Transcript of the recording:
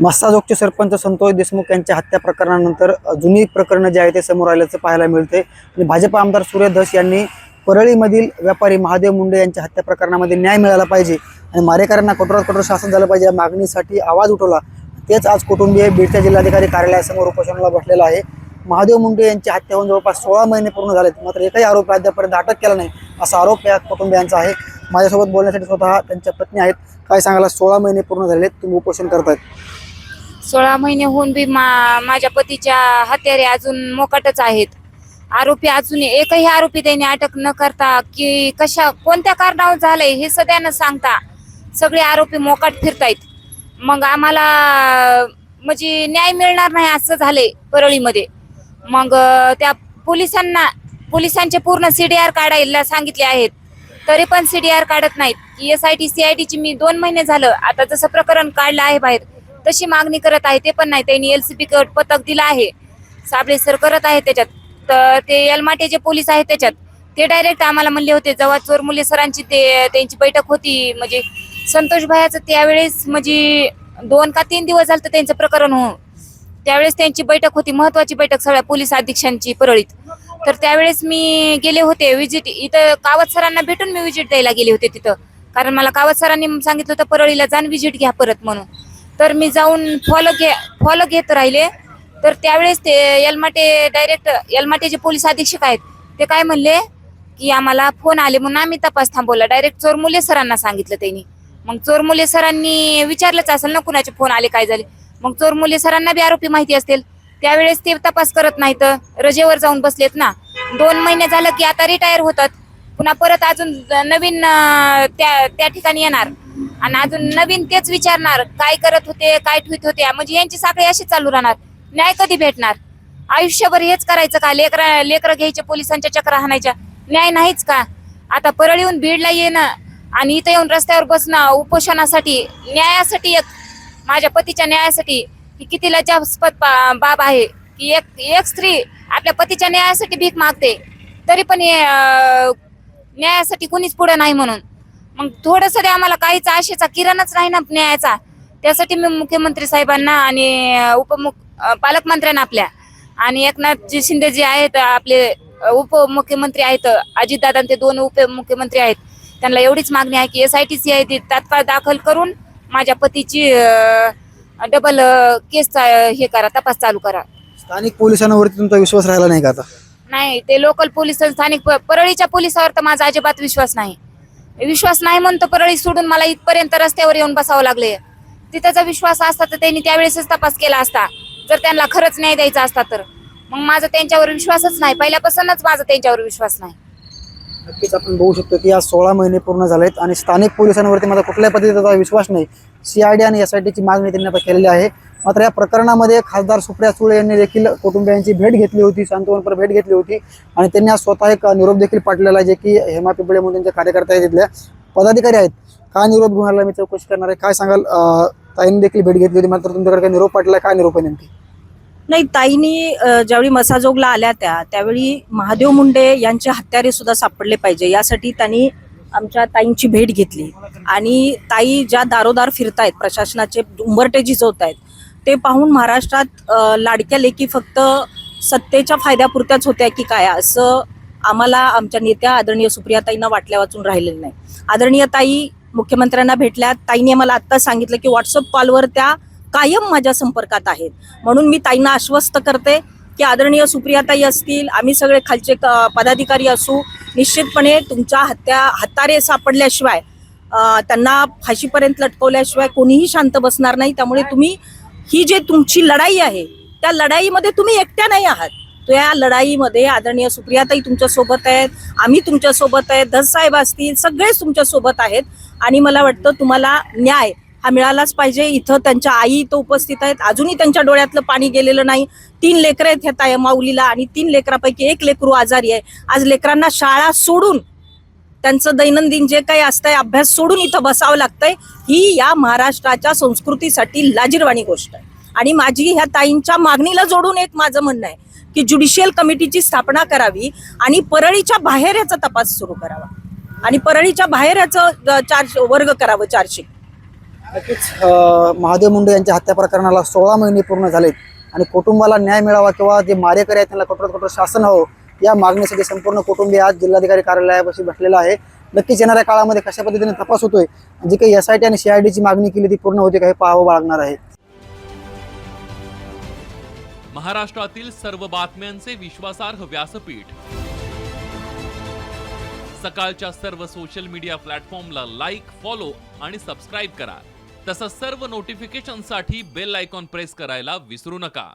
मस्साजोगचे सरपंच संतोष देशमुख यांच्या हत्या प्रकरणानंतर जुनी प्रकरणं जे आहे ते समोर आल्याचं पाहायला मिळते. आणि भाजप आमदार सूर्य धस यांनी परळीमधील व्यापारी महादेव मुंडे यांच्या हत्या प्रकरणामध्ये न्याय मिळाला पाहिजे आणि मारेकऱ्यांना कठोरात कठोर शासन झालं पाहिजे या मागणीसाठी आवाज उठवला. तेच आज कुटुंबीय बीडच्या जिल्हाधिकारी कार्यालयासमोर उपोषणाला बसलेला आहे. महादेव मुंडे यांची हत्या होऊन जवळपास सोळा महिने पूर्ण झालेत. मात्र एकही आरोप अद्यापर्यंत अटक केला नाही असा आरोप या कुटुंबियांचा आहे. माझ्यासोबत बोलण्यासाठी स्वतः त्यांच्या पत्नी आहेत. काय सांगायला सोळा महिने पूर्ण झालेत आहेत तुम्ही उपोषण करतायत. सोळा महिने होऊन बी मा माझ्या पतीच्या हत्यारे अजून मोकाटच आहेत. आरोपी अजून एकही आरोपी त्यांनी अटक न करता की कशा कोणत्या कारणावर झालंय हे सगळ्यांना सांगता सगळे आरोपी मोकाट फिरतायत. मग आम्हाला म्हणजे न्याय मिळणार नाही असं झालंय परळीमध्ये. मग त्या पोलिसांना पोलिसांचे पूर्ण सी डी आर काढायला सांगितले आहेत. तरी पण सी डी आर काढत नाहीत. S I T C I टीची मी दोन महिने झालं. आता जसं प्रकरण काढलं आहे बाहेर तशी मागणी करत आहे ते पण नाही. त्यांनी एल सी पथक दिलं आहे. साबळे सर करत आहे त्याच्यात. तर ते एलमाटे जे पोलीस आहेत त्याच्यात ते डायरेक्ट आम्हाला म्हणले होते जेव्हा चोरमुले सरांची ते त्यांची बैठक होती म्हणजे संतोष भायाचं त्यावेळेस म्हणजे दोन का तीन दिवस झालं त्यांचं प्रकरण हो त्यावेळेस त्यांची बैठक होती महत्वाची बैठक सगळ्या पोलीस अधीक्षांची परळीत. तर त्यावेळेस मी गेले होते विजिट इथं कावत सरांना भेटून मी विजिट द्यायला गेले होते तिथं. कारण मला कावत सरांनी सांगितलं होतं परळीला जाण विजिट घ्या परत म्हणून. तर मी जाऊन फॉलो घे फॉलो घेत राहिले. तर त्यावेळेस ते यलमाटे डायरेक्ट यलमाटे जे पोलीस अधीक्षक आहेत ते काय म्हणले की आम्हाला फोन आले म्हणून आम्ही तपास थांबवला. डायरेक्ट चोरमुले सरांना सांगितलं त्यांनी. मग चोरमुले सरांनी विचारलंच असेल ना कुणाचे फोन आले काय झाले? मग चोरमुले सरांना बी आरोपी माहिती असतील. त्यावेळेस ते तपास करत नाहीत रजेवर जाऊन बसलेत ना. दोन महिने झालं की आता रिटायर होतात. पुन्हा परत अजून नवीन त्या त्या ठिकाणी येणार. आणि अजून नवीन तेच विचारणार काय करत होते काय ठेवत होते म्हणजे यांची साखळी अशी चालू राहणार. न्याय कधी भेटणार? आयुष्यभर हेच करायचं का? लेकर लेकरं घ्यायचे पोलिसांच्या चक्र हाणायच्या. न्याय नाहीच का? आता परळ येऊन बीडला येणं आणि इथं येऊन रस्त्यावर बसणं उपोषणासाठी न्यायासाठी एक माझ्या पतीच्या न्यायासाठी ही किती लज्जास्पद बा- बाब आहे की एक एक स्त्री आपल्या पतीच्या न्यायासाठी भीक मागते. तरी पण न्यायासाठी कोणीच पुढे नाही म्हणून. मग थोडस आम्हाला काहीच आशेचा किरणच नाही ना न्यायाचा. त्यासाठी मी मुख्यमंत्री साहेबांना आणि उपमुख पालकमंत्र्यांना आपल्या आणि एकनाथजी शिंदे जे आहेत आपले उपमुख्यमंत्री आहेत अजितदादा ते दोन उपमुख्यमंत्री आहेत त्यांना एवढीच मागणी आहे की एस आय टी सी आहे ती तात्काळ दाखल करून माझ्या पतीची डबल केसचा हे करा तपास चालू करा. स्थानिक पोलिसांवरती तुमचा विश्वास राहिला नाही का आता? नाही ते लोकल पोलीस स्थानिक परळीच्या पोलिसावर तर माझा अजिबात विश्वास नाही. विश्वास नाही म्हणतो परळी सोडून मला इथपर्यंत रस्त्यावर येऊन बसावं लागले. तिथं जर विश्वास असता तर त्यांनी त्यावेळेसच तपास केला असता. जर त्यांना खरंच न्याय द्यायचा असता तर. मग माझा त्यांच्यावर विश्वासच नाही. पहिल्यापासूनच माझा त्यांच्यावर विश्वास नाही. नक्कीच आपण बघू शकतो की या सोळा महिने पूर्ण झालेत आणि स्थानिक पोलिसांवरती माझा कुठल्या पद्धतीचा विश्वास नाही. सीआयडी आणि एसआयटीची मागणी त्यांनी आता केलेली आहे. मात्र या प्रकरणामध्ये खासदार सुप्रिया सुळे यांनी देखील कुटुंबियांची भेट घेतली होती सांत्वनपर भेट घेतली होती आणि त्यांनी आज स्वतः एक निरोप देखील पाठलेला आहे जे की हेमा पिंपळे म्हणून त्यांचे कार्यकर्ते आहेत तिथल्या पदाधिकारी आहेत. काय निरोप घेऊन आला मी चौकशी करणार आहे. काय सांगाल? ताईंनी देखील भेट घेतली होती मात्र तुमच्याकडे काय निरोप पाठला काय निरोप आहे नेमकी? नाही ताईंनी ज्यावेळी मसाजोगला आल्या त्या त्यावेळी महादेव मुंडे यांचे हत्यारे सुद्धा सापडले पाहिजे यासाठी त्यांनी आमच्या ताईंची भेट घेतली. आणि ताई ज्या दारोदार फिरतायत प्रशासनाचे उंबरटे झिजवत आहेत ते पाहून महाराष्ट्रात लाडक्या लेखी फक्त सत्तेच्या फायद्यापुरत्याच होत्या की काय? असं आम्हाला आमच्या नेत्या आदरणीय सुप्रियाताईंना वाटल्या वाचून राहिलेलं नाही. आदरणीय ताई मुख्यमंत्र्यांना भेटल्या ताईने मला आत्ता सांगितलं की व्हॉट्सअप कॉलवर त्या कायम माझ्या संपर्कात आहेत. म्हणून मी ताईंना आश्वस्त करते की आदरणीय सुप्रियाताई असतील आम्ही सगळे खालचे पदाधिकारी असू निश्चितपणे तुमच्या हत्या हत्तारे सापडल्याशिवाय त्यांना फाशीपर्यंत लटकवल्याशिवाय कोणीही शांत बसणार नाही. त्यामुळे तुम्ही ही जे तुमची लढाई आहे त्या लढाईमध्ये तुम्ही एकट्या नाही आहात. त्या लढाईमध्ये आदरणीय सुप्रियाताई तुमच्यासोबत आहेत आम्ही तुमच्यासोबत आहेत धस साहेब असतील सगळेच तुमच्यासोबत आहेत. आणि मला वाटतं तुम्हाला न्याय हा मिळालाच पाहिजे. इथं त्यांच्या आई इथं उपस्थित आहेत. अजूनही त्यांच्या डोळ्यातलं पाणी गेलेलं नाही. तीन लेकरं आहेत ह्या ताया माऊलीला आणि तीन लेकरापैकी एक लेकरू आजारी आहे. आज लेकरांना शाळा सोडून त्यांचं दैनंदिन जे काही असतंय अभ्यास सोडून इथं बसावं लागतंय ही या महाराष्ट्राच्या संस्कृतीसाठी लाजीरवाणी गोष्ट आहे. आणि माझी ह्या ताईंच्या मागणीला जोडून एक माझं म्हणणं आहे की ज्युडिशियल कमिटीची स्थापना करावी आणि परळीच्या बाहेर याचा तपास सुरू करावा. आणि परळीच्या बाहेर याचं चार्ज वर्ग करावं चार्जशीट. नक्कीच महादेव मुंडे यांच्या हत्या प्रकरणाला सोळा महिने पूर्ण झालेत आणि कुटुंबाला न्याय मिळावा किंवा जे मारेकरी आहेत त्यांना कठोर कठोर शासन हवं या मागणीसाठी संपूर्ण कुटुंबीय आज जिल्हाधिकारी कार्यालयापाशी बसलेला आहे. नक्कीच येणाऱ्या काळामध्ये कशा पद्धतीने तपास होतोय जी काही एस आय टी आणि सीआयडीची मागणी केली ती पूर्ण होते का हे पाहावं लागणार आहे. महाराष्ट्रातील सर्व बातम्यांचे विश्वासार्ह व्यासपीठ. सकाळच्या सर्व सोशल मीडिया प्लॅटफॉर्मला लाईक फॉलो आणि सबस्क्राईब करा. तसंच सर्व नोटिफिकेशनसाठी बेल आयकॉन प्रेस करायला विसरू नका.